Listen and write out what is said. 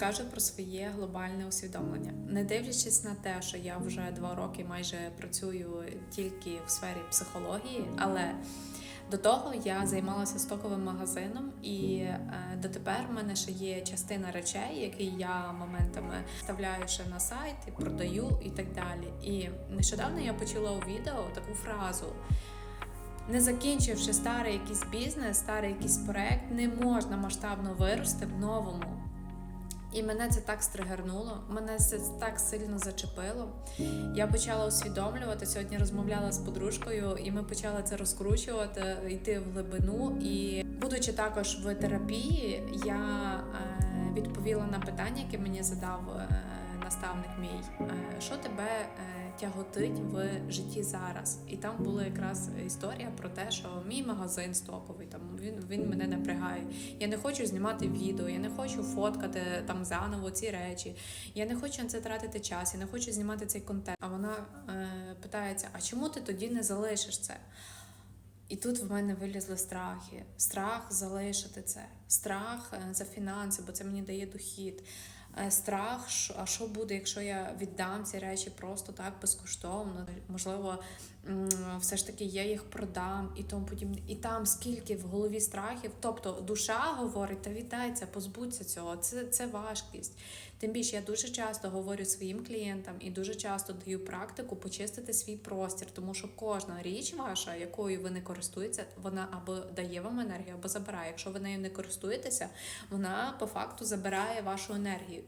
розкажу про своє глобальне усвідомлення. Не дивлячись на те, що я вже два роки майже працюю тільки в сфері психології, але до того я займалася стоковим магазином, і е, дотепер в мене ще є частина речей, які я моментами вставляю ще на сайт і продаю і так далі. І нещодавно я почула у відео таку фразу. Не закінчивши старий якийсь бізнес, старий якийсь проект, не можна масштабно вирости в новому. І мене це так стригернуло, мене це так сильно зачепило. Я почала усвідомлювати. Сьогодні розмовляла з подружкою, і ми почали це розкручувати, йти в глибину. І будучи також в терапії, я е, відповіла на питання, яке мені задав е, наставник мій. Е, що тебе тяготить в житті зараз? І там була якраз історія про те, що мій магазин стоковий, там він, він мене напрягає. Я не хочу знімати відео, я не хочу фоткати там заново ці речі. Я не хочу на це тратити час, я не хочу знімати цей контент. А вона е, питається: а чому ти тоді не залишиш це? І тут в мене вилізли страхи. Страх залишити це, страх е, за фінанси, бо це мені дає дохід. Е, Страх, а що буде, якщо я віддам ці речі просто так безкоштовно? Можливо, все ж таки я їх продам і тому подібне. І там скільки в голові страхів. Тобто душа говорить, та вітайся, позбудься цього. Це, це важкість. Тим більше я дуже часто говорю своїм клієнтам і дуже часто даю практику почистити свій простір, тому що кожна річ ваша, якою ви не користуєтеся, вона або дає вам енергію, або забирає. Якщо ви нею не користуєтеся, вона по факту забирає вашу енергію.